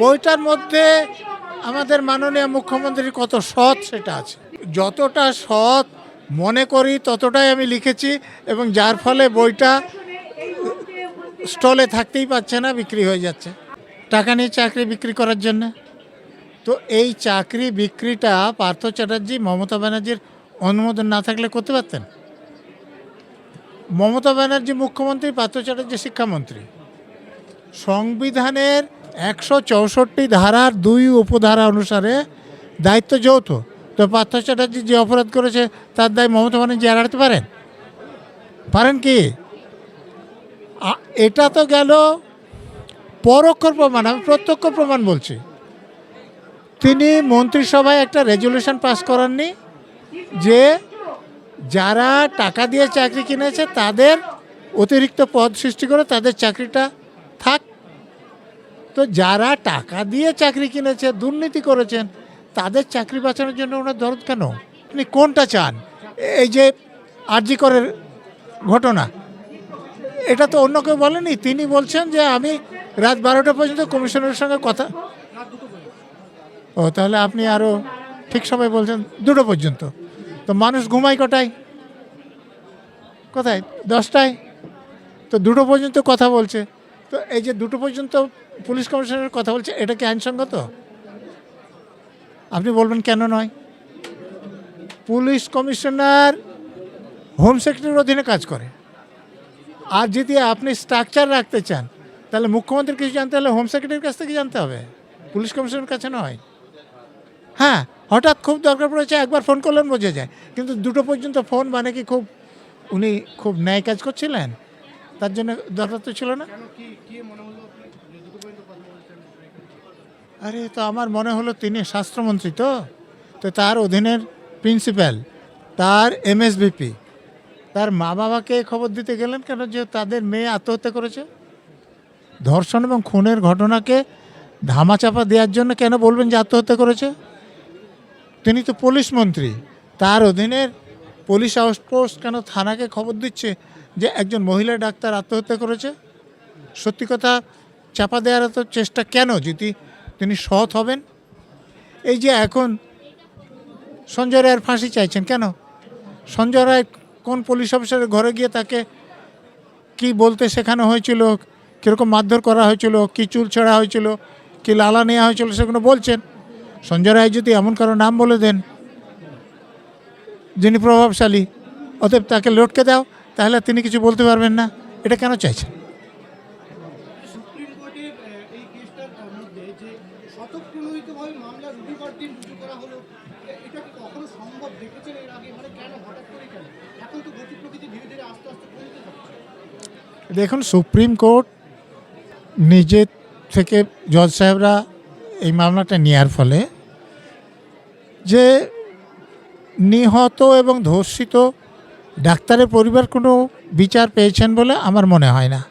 বইটার মধ্যে আমাদের মাননীয় মুখ্যমন্ত্রী কত সৎ সেটা আছে। যতটা সৎ মনে করি ততটাই আমি লিখেছি এবং যার ফলে বইটা স্টলে থাকতেই পারছে না, বিক্রি হয়ে যাচ্ছে। টাকা নিয়ে চাকরি বিক্রি করার জন্য। তো এই চাকরি বিক্রিটা পার্থ চ্যাটার্জি, মমতা ব্যানার্জির অনুমোদন না থাকলে করতে পারতেন? মমতা ব্যানার্জি মুখ্যমন্ত্রী, পার্থ চ্যাটার্জি শিক্ষামন্ত্রী। সংবিধানের একশো চৌষট্টি ধারার দুই উপধারা অনুসারে দায়িত্ব যৌথ। তো পার্থ চ্যাটার্জি যে অপরাধ করেছে, তার দায় মমতা ব্যানার্জি এড়াতে পারেন? পারেন কি? এটা তো গেল পরোক্ষ প্রমাণ, আমি প্রত্যক্ষ প্রমাণ বলছি। তিনি মন্ত্রিসভায় একটা রেজলিউশন পাস করাননি যে যারা টাকা দিয়ে চাকরি কিনেছে, তাদের অতিরিক্ত পদ সৃষ্টি করে তাদের চাকরিটা তো যারা টাকা দিয়ে চাকরি কিনেছে, দুর্নীতি করেছেন, তাদের চাকরি বাঁচানোর জন্য ওনার দরদ কেন? আপনি কোনটা চান? এই যে আরজি করের ঘটনা, এটা তো অন্য কেউ বলেনি। তিনি বলছেন যে আমি রাত বারোটা পর্যন্ত কমিশনের সঙ্গে কথা ও, তাহলে আপনি আরও ঠিক সময় বলছেন দুটো পর্যন্ত। তো মানুষ ঘুমায় কটায়? কোথায়? দশটায়? তো দুটো পর্যন্ত কথা বলছে। তো এই যে দুটো পর্যন্ত পুলিশ কমিশনারের কথা বলছে, এটা কি আইনসঙ্গত? আপনি বলবেন কেন নয়? পুলিশ কমিশনার হোম সেক্রেটারির অধীনে কাজ করে। আর যদি আপনি স্ট্রাকচার রাখতে চান, তাহলে মুখ্যমন্ত্রীর কিছু জানতে হলে হোম সেক্রেটারির কাছ থেকে জানতে হবে। পুলিশ কমিশনের কাছে নয়। হ্যাঁ হঠাৎ খুব দরকার পড়েছে, একবার ফোন করলেন বোঝা যায়। কিন্তু দুটো পর্যন্ত ফোন মানে কি খুব, উনি খুব ন্যায় কাজ করছিলেন? তার জন্য দরকার তো ছিল না? আরে তো আমার মনে হলো তিনি স্বাস্থ্যমন্ত্রী তো। তো তার অধীনের প্রিন্সিপাল তার এমএসভিপি তার মা বাবাকে খবর দিতে গেলেন কেন যে তাদের মেয়ে আত্মহত্যা করেছে? ধর্ষণ এবং খুনের ঘটনাকে ধামাচাপা দেওয়ার জন্য কেন বলবেন যে আত্মহত্যা করেছে? তিনি তো পুলিশ মন্ত্রী তার অধীনের পুলিশ আউটপোস্ট কেন থানাকে খবর দিচ্ছে? যে একজন মহিলা ডাক্তার আত্মহত্যা করেছে, সত্যি কথা চাপা দেওয়ার তো চেষ্টা কেন? যদি তিনি সৎ হবেন? এই যে এখন সঞ্জয় রায়ের ফাঁসি চাইছেন কেন? সঞ্জয় রায় কোন পুলিশ অফিসারের ঘরে গিয়ে তাকে কি বলতে শেখানো হয়েছিল? কীরকম মারধর করা হয়েছিল? কি চুল ছেঁড়া হয়েছিল? কি লালা নেওয়া হয়েছিল সেগুলো বলছেন। সঞ্জয় রায় যদি এমন কারও নাম বলে দেন, যিনি প্রভাবশালী, অতএব তাকে লটকে দাও। তাহলে তিনি কিছু বলতে পারবেন না? এটা কেন চাইছেন? দেখুন সুপ্রিম কোর্ট নিজে থেকে জজ সাহেবরা এই মামলাটা নেওয়ার ফলে যে নিহত এবং ধর্ষিত ডাক্তারের পরিবার কোনো বিচার পেয়েছেন বলে আমার মনে হয় না।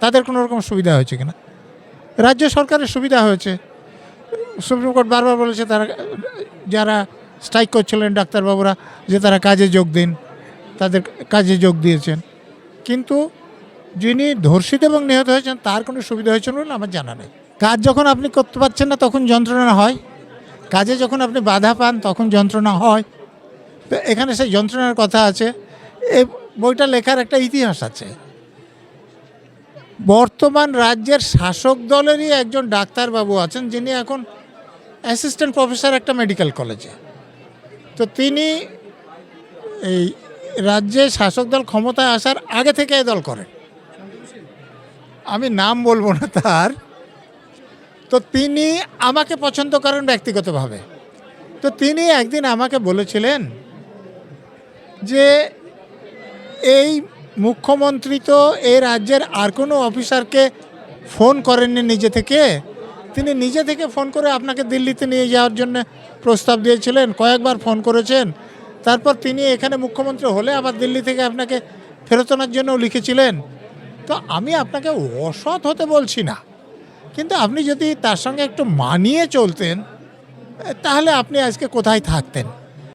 তাদের কোনো রকম সুবিধা হয়েছে কিনা? রাজ্য সরকারের সুবিধা হয়েছে। সুপ্রিম কোর্ট বারবার বলেছে তারা, যারা স্ট্রাইক করছিলেন ডাক্তারবাবুরা, যে তারা কাজে যোগ দিন, তাদের কাজে যোগ দিয়েছেন। কিন্তু যিনি ধর্ষিত এবং নিহত হয়েছেন, তার কোনো সুবিধা হয়েছে বলে আমার জানা নেই। কাজ যখন আপনি করতে পারছেন না, তখন যন্ত্রণা হয়। কাজে যখন আপনি বাধা পান, তখন যন্ত্রণা হয়। তো এখানে সেই যন্ত্রণার কথা আছে। বইটা লেখার একটা ইতিহাস আছে। বর্তমান রাজ্যের শাসক দলেরই একজন ডাক্তারবাবু আছেন, যিনি এখন অ্যাসিস্ট্যান্ট প্রফেসর একটা মেডিকেল কলেজে। তো তিনি এই রাজ্যে শাসক দল ক্ষমতায় আসার আগে থেকে এ দল করেন। আমি নাম বলব না তার। তো তিনি আমাকে পছন্দ করেন ব্যক্তিগতভাবে। তো তিনি একদিন আমাকে বলেছিলেন যে এই মুখ্যমন্ত্রী তো এই রাজ্যের আর কোনো অফিসারকে ফোন করেননি নিজে থেকে। তিনি নিজে থেকে ফোন করে আপনাকে দিল্লিতে নিয়ে যাওয়ার জন্য প্রস্তাব দিয়েছিলেন, কয়েকবার ফোন করেছেন। তারপর তিনি এখানে মুখ্যমন্ত্রী হলে আবার দিল্লি থেকে আপনাকে ফেরত আনার জন্যও লিখেছিলেন। তো আমি আপনাকে অসৎ হতে বলছি না। কিন্তু আপনি যদি তার সঙ্গে একটু মানিয়ে চলতেন, তাহলে আপনি আজকে কোথায় থাকতেন?